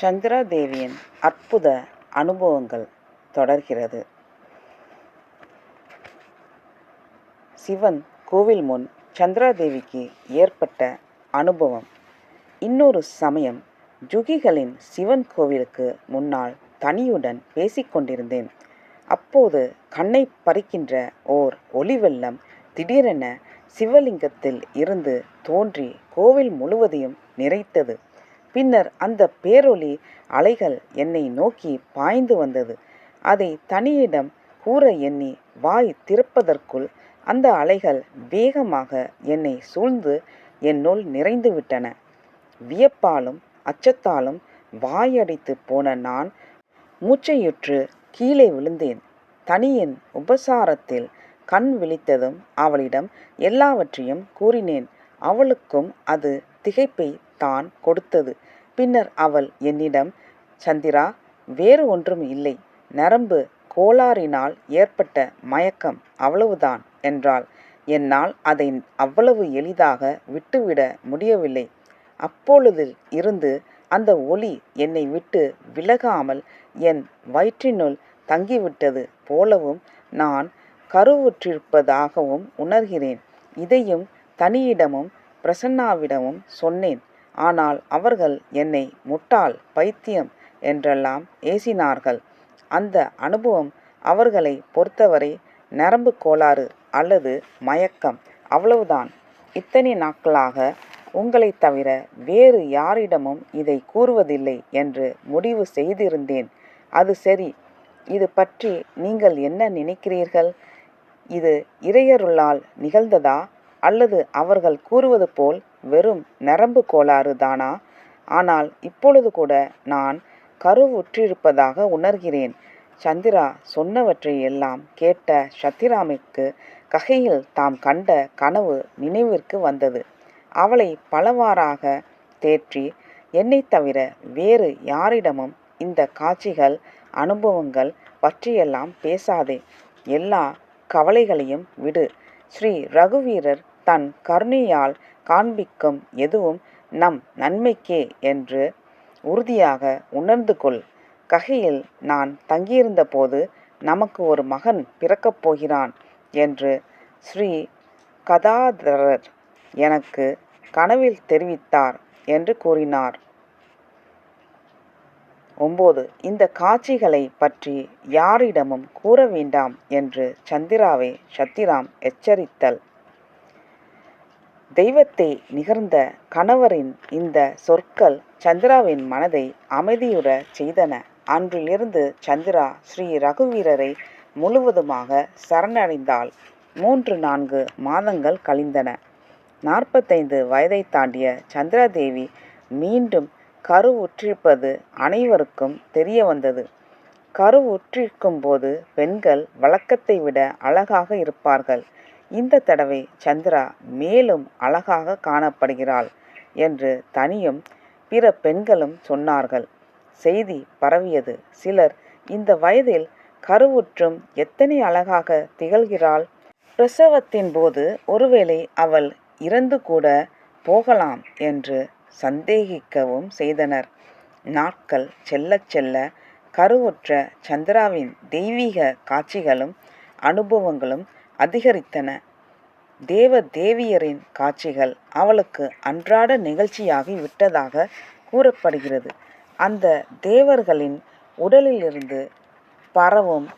சந்திரா தேவியின் அற்புத அனுபவங்கள் தொடர்கிறது. சிவன் கோவில் முன் சந்திராதேவிக்கு ஏற்பட்ட அனுபவம். இன்னொரு சமயம் ஜுகிகளின் சிவன் கோவிலுக்கு முன்னால் தனியுடன் பேசிக்கொண்டிருந்தேன் அப்போது கண்ணை பறிக்கின்ற ஓர் ஒளிவெள்ளம் திடீரென சிவலிங்கத்தில் இருந்து தோன்றி கோவில் முழுவதையும் நிறைத்தது. பின்னர் அந்த பேரொளி அலைகள் என்னை நோக்கி பாய்ந்து வந்தது. அதை தனியிடம் கூற எண்ணி வாய் திறப்பதற்குள் அந்த அலைகள் வேகமாக என்னை சூழ்ந்து என்னுள் நிறைந்து விட்டன. வியப்பாலும் அச்சத்தாலும் வாயடித்து போன நான் மூச்சையுற்று கீழே விழுந்தேன். தனியின் உபசாரத்தில் கண் விழித்ததும் அவளிடம் எல்லாவற்றையும் கூறினேன். அவளுக்கும் அது திகைப்பை தான் கொடுத்தது. பின்னர் அவள் என்னிடம் சந்திரா வேறு ஒன்றும் இல்லை. நரம்பு கோளாறினால் ஏற்பட்ட மயக்கம் அவ்வளவுதான் என்றாள். என்னால் அதை அவ்வளவு எளிதாக விட்டுவிட முடியவில்லை. அப்பொழுது இருந்து அந்த ஒளி என்னை விட்டு விலகாமல் என் வயிற்றினுள் தங்கிவிட்டது போலவும் நான் கருவுற்றிருப்பதாகவும் உணர்கிறேன். இதையும் தனியிடமும் பிரசன்னாவிடமும் சொன்னேன். ஆனால் அவர்கள் என்னை முட்டாள் பைத்தியம் என்றெல்லாம் ஏசினார்கள். அந்த அனுபவம் அவர்களை பொறுத்தவரை நரம்பு கோளாறு அல்லது மயக்கம். அவ்வளவுதான். இத்தனை நாட்களாக உங்களைத் தவிர வேறு யாரிடமும் இதை கூறுவதில்லை என்று முடிவு செய்திருந்தேன். அது சரி. இது பற்றி நீங்கள் என்ன நினைக்கிறீர்கள்? இது இறையருளால் நிகழ்ந்ததா? அல்லது அவர்கள் கூறுவது போல் வெறும் நரம்பு கோளாறு தானா? ஆனால் இப்பொழுது கூட நான் கருவுற்றிருப்பதாக உணர்கிறேன். சந்திரா சொன்னவற்றை எல்லாம் கேட்ட சத்திராமிற்கு ககையில் தாம் கண்ட கனவு நினைவிற்கு வந்தது. அவளை பலவாறாக தேற்றி என்னைத் தவிர வேறு யாரிடமும் இந்த காட்சிகள் அனுபவங்கள் பற்றியெல்லாம் பேசாதே. எல்லா கவலைகளையும் விடு ஸ்ரீ ரகுவீரர் தன் கருணையால் காண்பிக்கும் எதுவும் நம் நன்மைக்கே என்று உறுதியாக உணர்ந்து கொள். ககையில் நான் தங்கியிருந்தபோது நமக்கு ஒரு மகன் பிறக்கப் போகிறான் என்று ஸ்ரீ கதாதரர் எனக்கு கனவில் தெரிவித்தார் என்று கூறினார். ஒம்போது இந்த காட்சிகளை பற்றி யாரிடமும் கூற வேண்டாம் என்று சந்திராவை சத்திராம் எச்சரித்தல். தெய்வத்தை நிகழ்ந்த கணவரின் இந்த சொற்கள் சந்திராவின் மனதை அமைதியுற செய்தன. அன்றிலிருந்து சந்திரா ஸ்ரீ ரகுவீரரை முழுவதுமாக சரணடைந்தாள். மூன்று நான்கு மாதங்கள் கழிந்தன. நாற்பத்தைந்து வயதை தாண்டிய சந்திராதேவி மீண்டும் கருவுற்றிருப்பது அனைவருக்கும் தெரிய வந்தது. கருவுற்றிருக்கும் போது பெண்கள் வழக்கத்தை விட அழகாக இருப்பார்கள். இந்த தடவை சந்திரா மேலும் அழகாக காணப்படுகிறாள் என்று தனியும் பிற பெண்களும் சொன்னார்கள். செய்தி பரவியது. சிலர் இந்த வயதில் கருவுற்றும் எத்தனை அழகாக திகழ்கிறாள். பிரசவத்தின் போது ஒருவேளை அவள் இறந்து கூட போகலாம் என்று சந்தேகிக்கவும் செய்தனர். நாட்கள் செல்லச் செல்ல கருவுற்ற சந்திராவின் தெய்வீக காட்சிகளும் அனுபவங்களும் அதிகரித்தன. தேவ தேவியரின் காட்சிகள் அவளுக்கு அன்றாட நிகழ்ச்சியாகி விட்டதாக கூறப்படுகிறது. அந்த தேவர்களின் உடலிலிருந்து பரவும்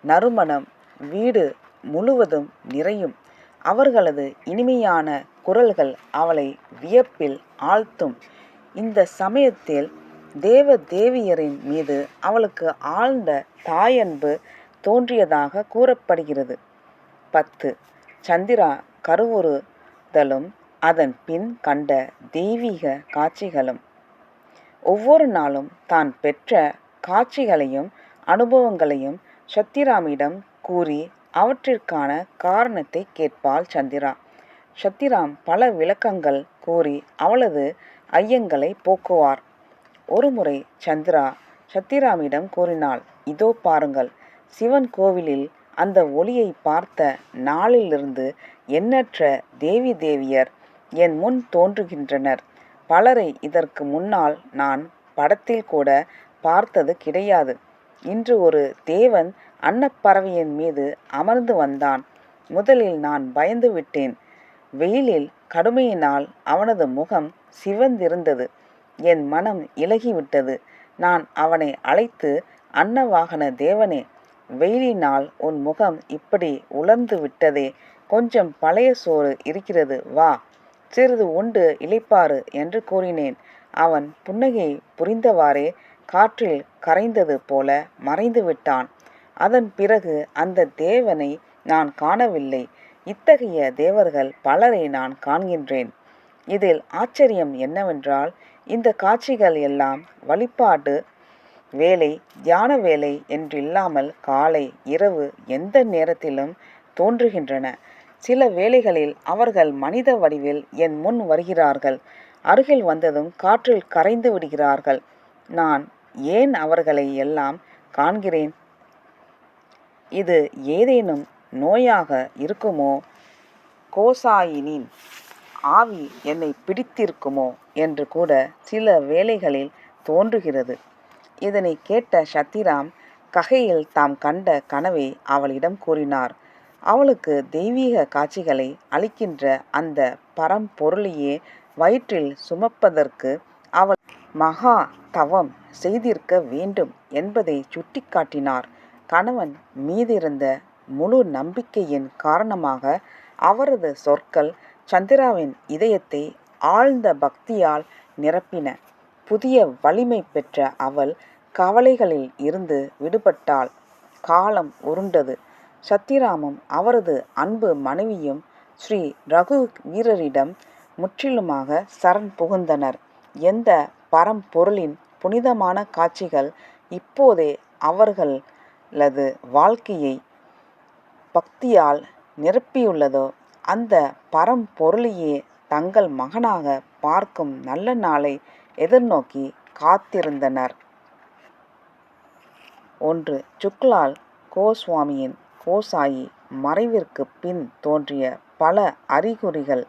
நறுமணம் வீடு முழுவதும் நிறையும். அவர்களது இனிமையான குரல்கள் அவளை வியப்பில் ஆழ்த்தும். இந்த சமயத்தில் தேவ தேவியரின் மீது அவளுக்கு ஆழ்ந்த தாயன்பு தோன்றியதாக கூறப்படுகிறது. பத்து. சந்திரா கருவுறுதலும் அதன் பின் கண்ட தெய்வீக காட்சிகளும். ஒவ்வொரு நாளும் தான் பெற்ற காட்சிகளையும் அனுபவங்களையும் சத்திராமிடம் கூறி அவற்றிற்கான காரணத்தை கேட்பாள் சந்திரா. சத்திராம் பல விளக்கங்கள் கூறி அவளது ஐயங்களை போக்குவார். ஒருமுறை சந்திரா சத்திராமிடம் கூறினாள் இதோ பாருங்கள் சிவன் கோவிலில் அந்த ஒளியை பார்த்த நாளிலிருந்து எண்ணற்ற தேவி தேவியர் என் முன் தோன்றுகின்றனர். பலரை இதற்கு முன்னால் நான் படத்தில் கூட பார்த்தது கிடையாது. இன்று ஒரு தேவன் அன்னப்பறவையின் மீது அமர்ந்து வந்தான். முதலில் நான் பயந்து விட்டேன். வெயிலில் கடுமையினால் அவனது முகம் சிவந்திருந்தது. என் மனம் இலகிவிட்டது. நான் அவனை அழைத்து அன்னவாகன தேவனே வெயிலினால் உன் முகம் இப்படி உலர்ந்து விட்டதே. கொஞ்சம் பழைய சோறு இருக்கிறது வா. சிறிது உண்டு இளைப்பாறு என்று கூறினேன். அவன் புன்னகை புரிந்தவாறே காற்றில் கரைந்தது போல மறைந்து விட்டான். அதன் பிறகு அந்த தேவனை நான் காணவில்லை. இத்தகைய தேவர்கள் பலரை நான் காண்கின்றேன். இதில் ஆச்சரியம் என்னவென்றால் இந்த காட்சிகள் எல்லாம் வழிபாடு வேலை தியான வேலை என்றில்லாமல் காலை இரவு எந்த நேரத்திலும் தோன்றுகின்றன. சில வேளைகளில் அவர்கள் மனித வடிவில் என் முன் வருகிறார்கள். அருகில் வந்ததும் காற்றில் கரைந்து விடுகிறார்கள். நான் ஏன் அவர்களை எல்லாம் காண்கிறேன்? இது ஏதேனும் நோயாக இருக்குமோ? கோசாயினின் ஆவி என்னை பிடித்திருக்குமோ? என்று கூட சில வேளைகளில் தோன்றுகிறது. இதனை கேட்ட சத்திராம் ககையில் தாம் கண்ட கனவை அவளிடம் கூறினார். அவளுக்கு தெய்வீக காட்சிகளை அளிக்கின்ற அந்த பரம்பொருளையே வயிற்றில் சுமப்பதற்கு அவள் மகா தவம் செய்திருக்க வேண்டும் என்பதை சுட்டிக்காட்டினார். கணவன் மீதிருந்த முழு நம்பிக்கையின் காரணமாக அவரது சொற்கள் சந்திராவின் இதயத்தை ஆழ்ந்த பக்தியால் நிரப்பின. புதிய வலிமை பெற்ற அவள் கவலைகளில் இருந்து விடுபட்டாள் காலம் உருண்டது. சத்திராமும் அவரது அன்பு மனைவியும் ஸ்ரீ ரகு வீரரிடம் முற்றிலுமாக சரண் புகுந்தனர். எந்த பரம்பொருளின் புனிதமான காட்சிகள் இப்போதே அவர்களது வாழ்க்கையை பக்தியால் நிரப்பியுள்ளதோ அந்த பரம்பொருளையே தங்கள் மகனாக பார்க்கும் நல்ல நாளை எதிர்நோக்கி காத்திருந்தனர். ஒன்று சுக்லால் கோஸ்வாமியின் கோசாயி மறைவிற்கு பின் தோன்றிய பல அறிகுறிகள்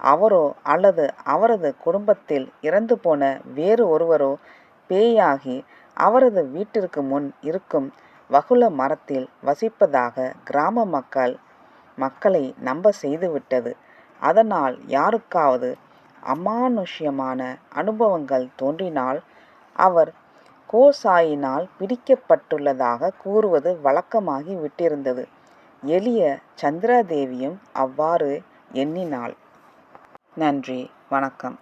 அவரோ அல்லது அவரது குடும்பத்தில் இறந்து போன வேறு ஒருவரோ பேயாகி அவரது வீட்டிற்கு முன் இருக்கும் வகுல மரத்தில் வசிப்பதாக கிராம மக்கள் மக்களை நம்ப செய்துவிட்டது. அதனால் யாருக்காவது அமானுஷ்யமான அனுபவங்கள் தோன்றினால் அவர் கோசாயினால் பிடிக்கப்பட்டுள்ளதாக கூறுவது வழக்கமாகி விட்டிருந்தது. எளிய சந்திராதேவியும் அவ்வாறு எண்ணினாள். நன்றி. வணக்கம்.